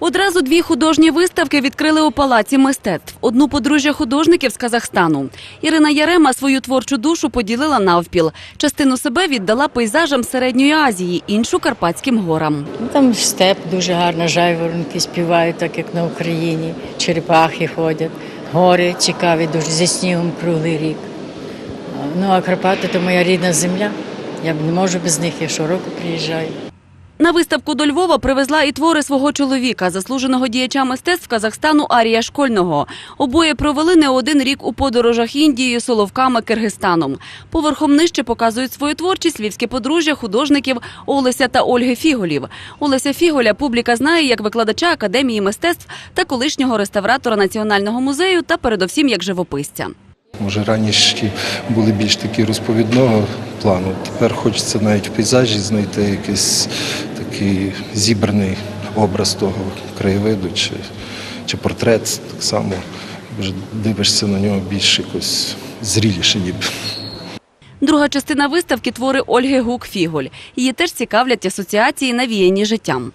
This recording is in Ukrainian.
Одразу дві художні виставки відкрили у палаці мистецтв. Одну подружжя художників з Казахстану. Ірина Ярема свою творчу душу поділила навпіл. Частину себе віддала пейзажам середньої Азії, іншу карпатським горам. Ну, Там степ дуже гарно, жайворонки співають, так як на Україні. Черепахи ходять, гори цікаві, дуже зі снігом круглий рік. Ну а Карпати то моя рідна земля. Я не можу без них, я щороку приїжджаю. На виставку до Львова привезла і твори свого чоловіка, заслуженого діяча мистецтв Казахстану Арія Школьного. Обоє провели не один рік у подорожах Індією, Соловками, Киргизстаном. Поверхом нижче показують свою творчість львівське подружжя художників Олеся та Ольги Фіголів. Олеся Фіголя публіка знає як викладача Академії мистецтв та колишнього реставратора Національного музею та передовсім як живописця. Може, раніше були більш такі розповідного плану. Тепер хочеться навіть в пейзажі знайти якийсь такий зібраний образ того краєвиду чи, чи портрет так само. Вже дивишся на нього більш якось зріліше ніби. Друга частина виставки твори Ольги Гук Фіголь. Її теж цікавлять асоціації навіяні життям.